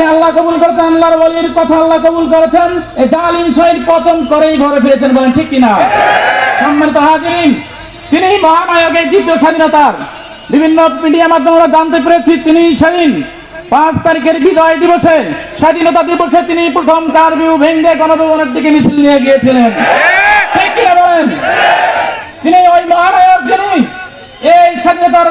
তিনি আল্লাহ কবুল করেছেন, আল্লাহর বলির কথা আল্লাহ কবুল করেছেন। এই জালিম শহীদ পতন করেই ঘরে ফিরেছেন বলেন, ঠিক কিনা? সম্মানিত হাজিরিন, তিনি মহানায়ক এই দ্বিতীয় স্বাধীনতার। বিভিন্ন মিডিয়া মাধ্যমে আমরা জানতে পেরেছি, তিনি সেদিন পাঁচ তারিখের বিজয় দিবসে, স্বাধীনতা দিবসে তিনি প্রথম কারবিউ ভেঙ্গে গণভবনের দিকে মিছিল নিয়ে গিয়েছিলেন। ঠিক কিনা বলেন? তিনি ওই মহানায়ক যিনি এই স্বাধীনতার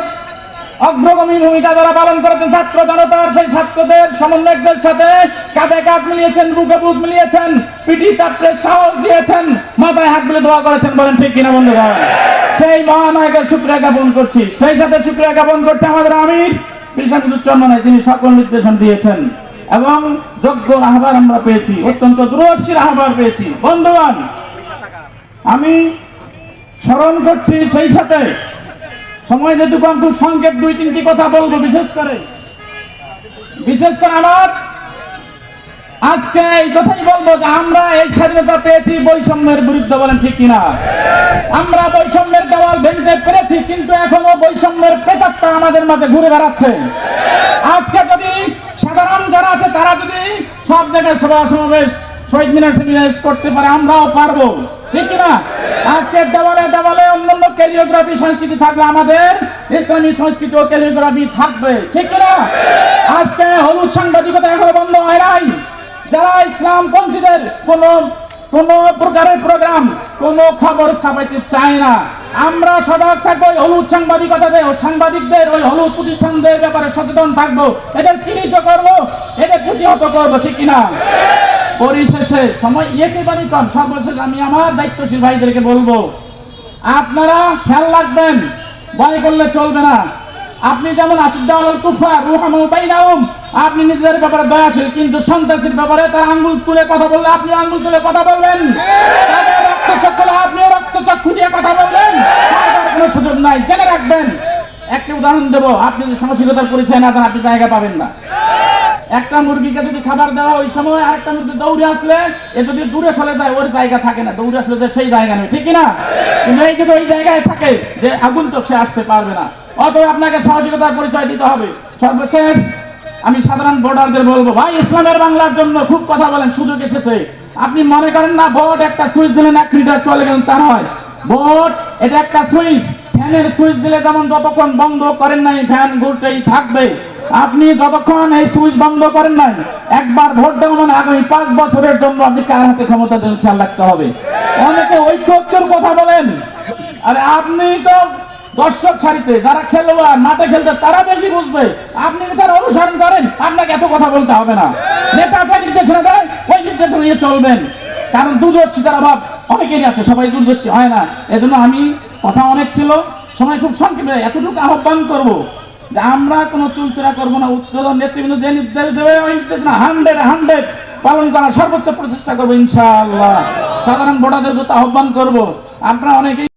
অগ্রগামী ভূমিকা যারা পালন করেছেন ছাত্র জনতার, সেই ছাত্রদের সমন্বয়কদের সাথে কাঁধে কাঁধ মিলিয়েছেন, বুকে বুক মিলিয়েছেন পিটি চাপড়ে সাহস দিয়েছেন, মাথায় হাত তুলে দোয়া করেছেন, বলেন ঠিক কিনা বন্ধুরা? সেই মহানায়কের শুক্রিয়া জ্ঞাপন করছি। সেই সাথে শুক্রিয়া জ্ঞাপন করছে আমাদের আমির বিশাখুজ্জামানায় তিনি সকল নির্দেশন দিয়েছেন। এবং যোগ্য রাহবার আমরা পেয়েছি, অত্যন্ত দূরদর্শী রাহবার পেয়েছি। বন্ধুবান আমি স্মরণ করছি সেই সাথে সময় যেটুকু আমি খুব সংক্ষেপ দুই, তিনটি কথা বলব, বিশেষ করে। বিশেষ করে আমার আজকে এই কথাই বলব যে আমরা এই স্বাধীনতা পেয়েছি বৈষম্যের বিরুদ্ধে বলেন ঠিক কিনা। আমরা বৈষম্যের দেওয়াল ভেঙতে পেরেছি কিন্তু এখনও বৈষম্যের প্রেতাত্মা আমাদের মাঝে ঘুরে বেড়াচ্ছে। আজকে যদি সাধারণ যারা আছে, তারা যদি সব জায়গায় সভা সমাবেশ, শহীদ মিনার সমাবেশ করতে পারে, আমরাও পারব। ঠিক কিনা? আজকে দেওয়ালে দেওয়ালে অন্যান্য ক্যারিওগ্রাফি সংস্কৃতি থাকলে আমাদের ইসলামী সংস্কৃতি ও ক্যারিওগ্রাফি থাকবে। ঠিক না আজকে হলুদ সাংবাদিকতা এখনও বন্ধ হয় নাই। যারা ইসলাম পন্থীদের কোন কোন প্রকারের প্রোগ্রাম কোন খবর ছাপাইতে চায় না। আমরা সজাগ থাকব ওই হলুদ সাংবাদিকতাদের সাংবাদিকদের, ওই হলুদ প্রতিষ্ঠানদের ব্যাপারে সচেতন থাকব। এদের চিহ্নিত করব, এদের প্রতিহত করব, ঠিক কিনা? পরিশেষে, সময় একেবারেই কম। সর্বশেষ আমি আমার দায়িত্বশীল ভাইদেরকে বলব আপনারা খেয়াল রাখবেন, ভয় করলে চলবে না। আপনি যেমন আপনি নিজেদের ব্যাপারে দয়াশীল, কিন্তু সন্ত্রাসীর ব্যাপারে তার আঙ্গুল তুলে কথা বললে আপনি আঙ্গুল তুলে কথা বলবেন। আপনিও রক্তচক্ষু দিয়ে কথা বলবেন। কোনো সুযোগ নাই। জেনে রাখবেন, একটি উদাহরণ দেবো। আপনি যদি সাহসিকতার পরিচয় না দেন, আপনি জায়গা পাবেন না। একটা মুরগিকে যদি খাবার দেওয়া ওই সময় আরেকটা মুরগি দৌড়ে আসলে এ যদি দূরে চলে যায়, ওর জায়গা থাকে না। দৌড়ে আসলে যে সেই জায়গা নেই, ঠিক না কিন্তু এই যদি ওই জায়গায় থাকে যে আগুন তো সে আসতে পারবে না। অতএব আপনাকে সহযোগিতার পরিচয় দিতে হবে। সর্বশেষ, আমি সাধারণ ভোটারদের বলব, ভাই, ইসলামের বাংলার জন্য খুব কথা বলেন, সুযোগ এসেছে। আপনি মনে করেন না, ভোট একটা সুইচ দিলেন এক মিনিট চলে গেলেন তা নয়। ভোট, এটা একটা সুইচ। ফ্যানের সুইচ দিলে যেমন যতক্ষণ বন্ধ করেন নাই, ফ্যান ঘুরতেই থাকবে। আপনি যতক্ষণ এই সুইচ বন্ধ করেন নাই, একবার ভোট দেওয়া মানে আগামী পাঁচ বছরের জন্য আপনি কার হাতে ক্ষমতা দেন খেয়াল রাখতে হবে। অনেকে ঐক্য ঐক্যের কথা বলেন। আরে আপনি তো দর্শক সারিতে যারা খেলোয়াড়, মাঠে খেলতে, তারা বেশি বুঝবে। আপনি তার অনুসরণ করেন, আপনাকে এত কথা বলতে হবে না। নেতা যে নির্দেশনা দেয়, ওই নির্দেশনা নিয়ে চলবেন। কারণ দূরদর্শিতার অভাব অনেকেরই আছে, সবাই দূরদর্শী হয় না। এজন্য আমি, কথা অনেক ছিল, সময় খুব সংক্ষেপে, এতটুকু আহ্বান করব। যে আমরা কোনো চুলচেরা করব না উচ্চতর নেতৃবৃন্দ যে নির্দেশ দেবে, ওই নির্দেশ না হান্ড্রেড হান্ড্রেড পালন করার সর্বোচ্চ প্রচেষ্টা করব ইনশাআল্লাহ। সাধারণ ভোটারদের যত আহ্বান করব। আপনারা অনেকেই